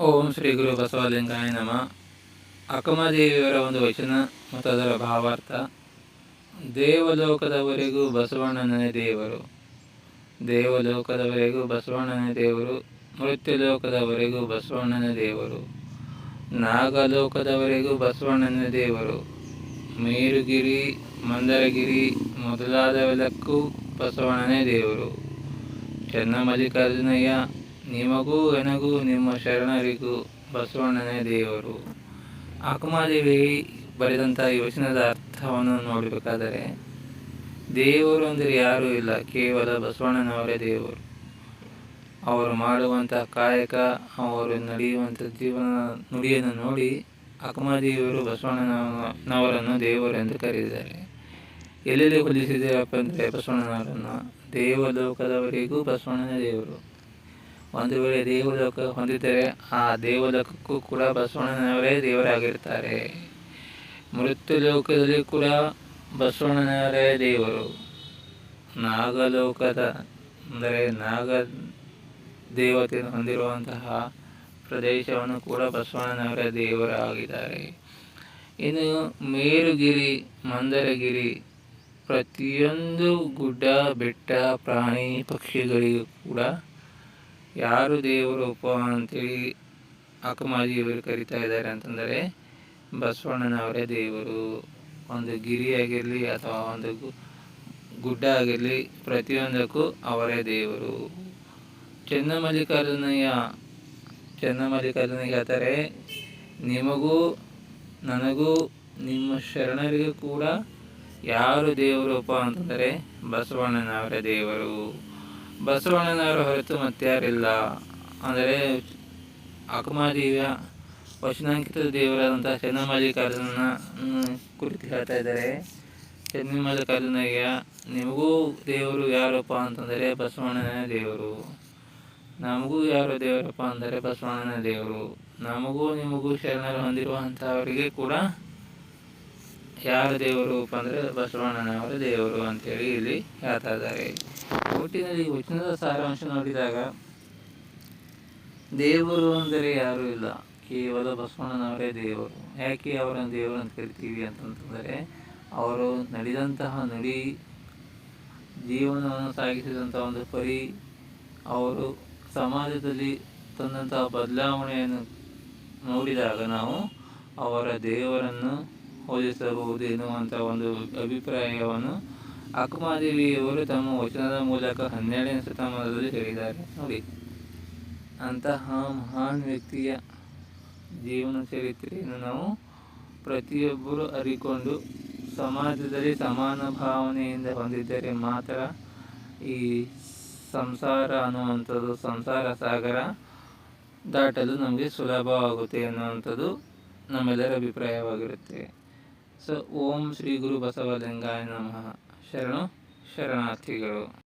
ಓಂ ಶ್ರೀ ಗುರು ಬಸವಲಿಂಗಾಯ ನಮ. ಅಕ್ಕಮದೇವಿಯವರ ಒಂದು ವಚನ ಮತ್ತು ಅದರ ಭಾವಾರ್ಥ, ದೇವಲೋಕದವರೆಗೂ ಬಸವಣ್ಣನೇ ದೇವರು. ದೇವಲೋಕದವರೆಗೂ ಬಸವಣ್ಣನೇ ದೇವರು, ಮೃತ್ಯುಲೋಕದವರೆಗೂ ಬಸವಣ್ಣನೇ ದೇವರು. ನಾಗಲೋಕದವರೆಗೂ ಬಸವಣ್ಣನೇ ದೇವರು. ಮೇರುಗಿರಿ, ಮಂದರಗಿರಿ ಮೊದಲಾದವೆಲ್ಲಕ್ಕೂ ಬಸವಣ್ಣನೇ ದೇವರು. ಚೆನ್ನಮಲ್ಲಿಕಾರ್ಜುನಯ್ಯ ನಿಮಗೂ ನನಗೂ ನಿಮ್ಮ ಶರಣರಿಗೂ ಬಸವಣ್ಣನೇ ದೇವರು. ಅಕ್ಕಮಾದೇವಿ ಬರೆದಂಥ ಯೋಚನೆದ ಅರ್ಥವನ್ನು ನೋಡಬೇಕಾದರೆ, ದೇವರು ಅಂದರೆ ಯಾರೂ ಇಲ್ಲ, ಕೇವಲ ಬಸವಣ್ಣನವರೇ ದೇವರು. ಅವರು ಮಾಡುವಂಥ ಕಾಯಕ, ಅವರು ನಡೆಯುವಂಥ ಜೀವನ ನುಡಿಯನ್ನು ನೋಡಿ ಅಕ್ಕಮಾದೇವಿಯವರು ಬಸವಣ್ಣನವರನ್ನು ಎಂದು ಕರೆದಿದ್ದಾರೆ ಎಲ್ಲೆಲ್ಲಿ ಹೋಲಿಸಿದ್ದೀರಪ್ಪ ಅಂದರೆ ಬಸವಣ್ಣನವರನ್ನು? ದೇವಲೋಕದವರಿಗೂ ಬಸವಣ್ಣನ ದೇವರು. ಒಂದು ವೇಳೆ ದೇವಲೋಕ ಹೊಂದಿದ್ದರೆ ಆ ದೇವಲೋಕಕ್ಕೂ ಕೂಡ ಬಸವಣ್ಣನವರೇ ದೇವರಾಗಿರ್ತಾರೆ ಮೃತ್ಯು ಲೋಕದಲ್ಲಿ ಕೂಡ ಬಸವಣ್ಣನವರೇ ದೇವರು. ನಾಗಲೋಕದ, ಅಂದರೆ ನಾಗ ದೇವತೆ ಹೊಂದಿರುವಂತಹ ಪ್ರದೇಶವನ್ನು ಕೂಡ ಬಸವಣ್ಣನವರ ದೇವರಾಗಿದ್ದಾರೆ. ಇನ್ನು ಮೇರುಗಿರಿ, ಮಂದರಗಿರಿ ಪ್ರತಿಯೊಂದು ಗುಡ್ಡ ಬೆಟ್ಟ ಪ್ರಾಣಿ ಪಕ್ಷಿಗಳಿಗೂ ಕೂಡ ಯಾರು ದೇವರೂಪ ಅಂತೇಳಿ ಅಕ್ಕಮಾಜಿಯವರು ಕರಿತಾ ಇದ್ದಾರೆ ಅಂತಂದರೆ ಬಸವಣ್ಣನವರೇ ದೇವರು. ಒಂದು ಗಿರಿ ಆಗಿರಲಿ ಅಥವಾ ಒಂದು ಗುಡ್ಡ ಆಗಿರಲಿ ಪ್ರತಿಯೊಂದಕ್ಕೂ ಅವರೇ ದೇವರು. ಚೆನ್ನಮಲ್ಲಿಕಾರ್ಜುನಯ್ಯ ಚೆನ್ನಮಲ್ಲಿಕಾರ್ಜುನಯ್ಯ ಹೇಳ್ತಾರೆ, ನಿಮಗೂ, ನನಗೂ, ನಿಮ್ಮ ಶರಣರಿಗೂ ಕೂಡ ಯಾರು ದೇವರೂಪ ಅಂತಂದರೆ ಬಸವಣ್ಣನವರೇ ದೇವರು. ಬಸವಣ್ಣನವರ ಹೊರತು ಮತ್ತಾರಿಲ್ಲ. ಅಂದರೆ ಅಕಮಾದೇವಿಯ ವಚನಾಂಕಿತ ದೇವರಾದಂಥ ಚೆನ್ನಮಲ್ಲಿಕಾರ್ಜುನನ ಕುರಿತು ಹೇಳ್ತಾ ಇದ್ದಾರೆ. ಚೆನ್ನಮಲ್ಲಿಕಾರ್ಜುನಯ್ಯ ನಿಮಗೂ ದೇವರು ಯಾರಪ್ಪ ಅಂತಂದರೆ ಬಸವಣ್ಣನ ದೇವರು. ನಮಗೂ ಯಾರು ದೇವರಪ್ಪ ಅಂದರೆ ಬಸವಣ್ಣನ ದೇವರು. ನಮಗೂ ನಿಮಗೂ ಶರಣರು ಹೊಂದಿರುವಂಥವರಿಗೆ ಕೂಡ ಯಾರು ದೇವರು? ಅಂದರೆ ಬಸವಣ್ಣನವರ ದೇವರು ಅಂತೇಳಿ ಇಲ್ಲಿ ಹೇಳ್ತಾ ಇದ್ದಾರೆ ಒಟ್ಟಿನಲ್ಲಿ ವಚನದ ಸಾರಾಂಶ ನೋಡಿದಾಗ, ದೇವರು ಅಂದರೆ ಯಾರೂ ಇಲ್ಲ. ಕೇವಲ ಬಸವಣ್ಣನವರೇ ದೇವರು. ಯಾಕೆ ಅವರನ್ನು ದೇವರು ಅಂತ ಕರಿತೀವಿ ಅಂತಂತಂದರೆ, ಅವರು ನಡೆದಂತಹ ನುಡಿ, ಜೀವನವನ್ನು ಸಾಗಿಸಿದಂಥ ಒಂದು ಪರಿ, ಅವರು ಸಮಾಜದಲ್ಲಿ ತಂದಂತಹ ಬದಲಾವಣೆಯನ್ನು ನೋಡಿದಾಗ ನಾವು ಅವರ ದೇವರನ್ನು ಹೋಲಿಸಬಹುದು ಎನ್ನುವಂಥ ಒಂದು ಅಭಿಪ್ರಾಯವನ್ನು ಅಕ್ಕಮಾದೇವಿಯವರು ತಮ್ಮ ವಚನದ ಮೂಲಕ ಹನ್ನೆರಡನೇ ಶತಮಾನದಲ್ಲಿ ಹೇಳಿದ್ದಾರೆ. ನೋಡಿ, ಅಂತಹ ಮಹಾನ್ ವ್ಯಕ್ತಿಯ ಜೀವನ ಚರಿತ್ರೆಯನ್ನು ನಾವು ಪ್ರತಿಯೊಬ್ಬರು ಅರಿಕೊಂಡು ಸಮಾಜದಲ್ಲಿ ಸಮಾನ ಭಾವನೆಯಿಂದ ಹೊಂದಿದ್ದರೆ ಮಾತ್ರ ಈ ಸಂಸಾರ ಅನ್ನುವಂಥದ್ದು, ಸಂಸಾರ ಸಾಗರ ದಾಟಲು ನಮಗೆ ಸುಲಭವಾಗುತ್ತೆ ಅನ್ನುವಂಥದ್ದು ನಮ್ಮೆಲ್ಲರ ಅಭಿಪ್ರಾಯವಾಗಿರುತ್ತೆ. ಸೊ ಓಂ ಶ್ರೀ ಗುರು ಬಸವಲಿಂಗಾಯ ನಮಃ. ಶರಣು ಶರಣಾರ್ಥಿಗಳು.